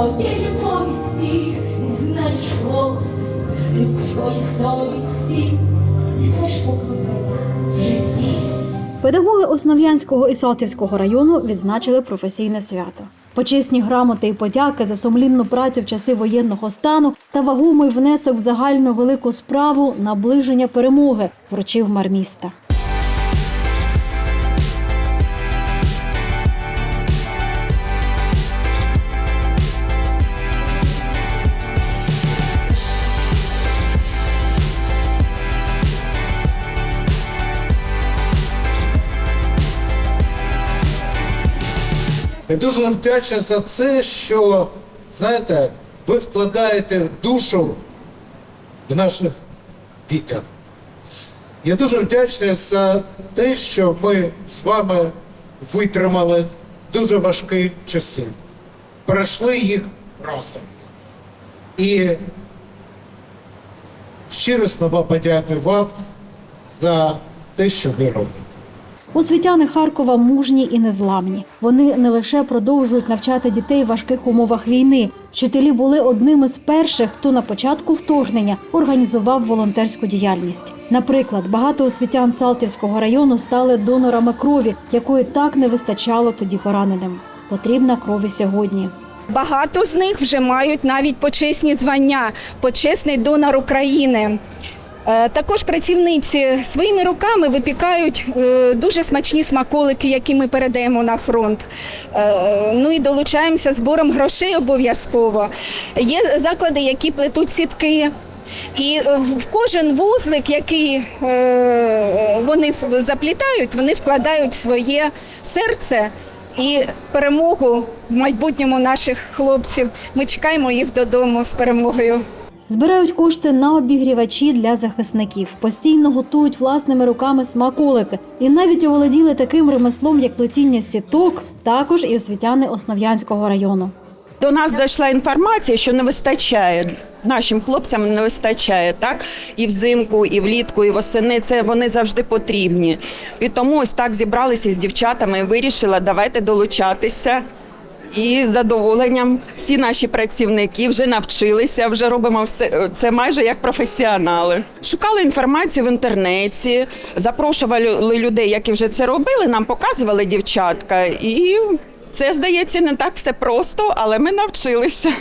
своєї повісті, знаєш голос людської совісті. Педагоги Основ'янського і Салтівського району відзначили професійне свято. Почесні грамоти і подяки за сумлінну працю в часи воєнного стану та вагомий внесок в загальну велику справу наближення перемоги вручив мер. Я дуже вдячний за це, що знаєте, ви вкладаєте душу в наших дітях. Я дуже вдячний за те, що ми з вами витримали дуже важкі часи, пройшли їх разом. І щиро слова подяки вам за те, що ви робите. Освітяни Харкова мужні і незламні. Вони не лише продовжують навчати дітей в важких умовах війни. Вчителі були одними з перших, хто на початку вторгнення організував волонтерську діяльність. Наприклад, багато освітян Салтівського району стали донорами крові, якої так не вистачало тоді пораненим. Потрібна кров і сьогодні. Багато з них вже мають навіть почесні звання, почесний донор України. Е, Також працівниці своїми руками випікають е, дуже смачні смаколики, які ми передаємо на фронт. Е, Ну і долучаємося збором грошей обов'язково. Є заклади, які плетуть сітки. І в кожен вузлик, який вони заплітають, вони вкладають своє серце і перемогу в майбутньому наших хлопців. Ми чекаємо їх додому з перемогою. Збирають кошти на обігрівачі для захисників, постійно готують власними руками смаколики і навіть оволоділи таким ремеслом, як плетіння сіток, також і освітяни Основ'янського району. До нас дійшла інформація, що не вистачає. Нашим хлопцям не вистачає так і взимку, і влітку, і восени. Це вони завжди потрібні. І тому ось так зібралися з дівчатами і вирішила, давайте долучатися. І з задоволенням всі наші працівники вже навчилися, вже робимо все це майже як професіонали. Шукали інформацію в інтернеті, запрошували людей, які вже це робили. Нам показували дівчатка, і це здається не так все просто, але ми навчилися.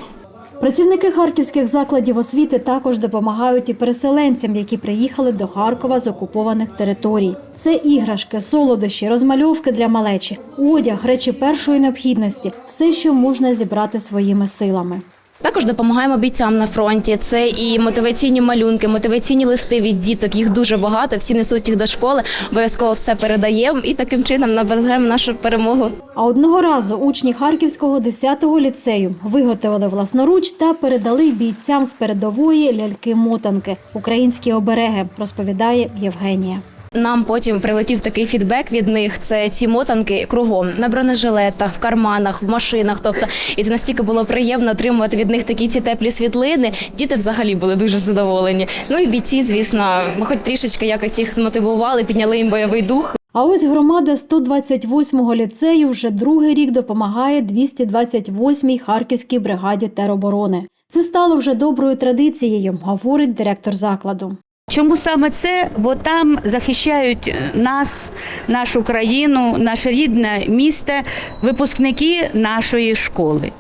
Працівники харківських закладів освіти також допомагають і переселенцям, які приїхали до Харкова з окупованих територій. Це іграшки, солодощі, розмальовки для малечі, одяг, речі першої необхідності все, що можна зібрати своїми силами. Також допомагаємо бійцям на фронті. Це і мотиваційні малюнки, мотиваційні листи від діток. Їх дуже багато. Всі несуть їх до школи. Обов'язково все передаємо і таким чином наближаємо нашу перемогу. А одного разу учні Харківського 10-го ліцею виготовили власноруч та передали бійцям з передової ляльки-мотанки українські обереги, розповідає Євгенія. Нам потім прилетів такий фідбек від них. Це ці мотанки кругом на бронежилетах, в карманах, в машинах. Тобто, і це настільки було приємно отримувати від них такі ці теплі світлини. Діти взагалі були дуже задоволені. Ну і бійці, звісно, ми хоч трішечки якось їх змотивували, підняли їм бойовий дух. А ось громада 128-го ліцею вже другий рік допомагає 228-й Харківській бригаді тероборони. Це стало вже доброю традицією, говорить директор закладу. Чому саме це? Бо там захищають е, нас, нашу країну, наше рідне місто, випускники нашої школи.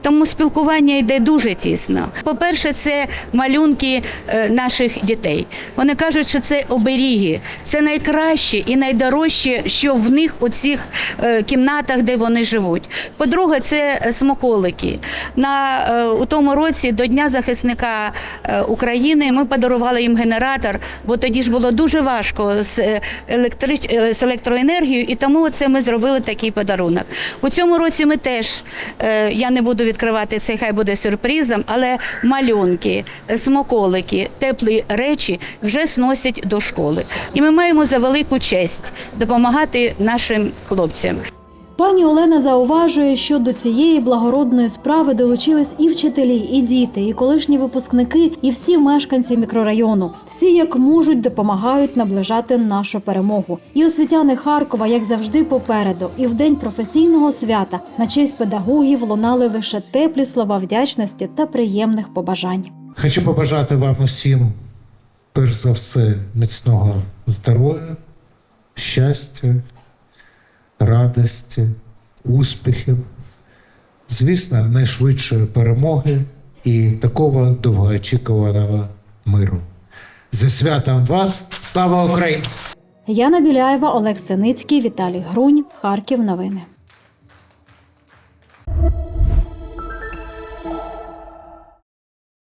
Тому спілкування йде дуже тісно. По-перше, це малюнки е, наших дітей. Вони кажуть, що це оберіги, це найкраще і найдорожче, що в них у цих е, кімнатах, де вони живуть. По-друге, це смаколики. На е, у тому році до Дня захисника України ми подарували їм генератор, бо тоді ж було дуже важко з, е, електрич... е, з електроенергією, і тому це ми зробили такий подарунок. У цьому році ми теж я не буду відкривати це, хай буде сюрпризом, але малюнки, смоколики, теплі речі вже сносять до школи. І ми маємо за велику честь допомагати нашим хлопцям. Пані Олена зауважує, що до цієї благородної справи долучились і вчителі, і діти, і колишні випускники, і всі мешканці мікрорайону. Всі як можуть допомагають наближати нашу перемогу. І освітяни Харкова, як завжди, попереду. І в день професійного свята на честь педагогів лунали лише теплі слова вдячності та приємних побажань. Хочу побажати вам усім, перш за все, міцного здоров'я, щастя, радості, успіхів, звісно, найшвидшої перемоги і такого довгоочікуваного миру. Зі святом вас! Слава Україні! Яна Біляєва, Олег Синицький, Віталій Грунь, Харків. Новини.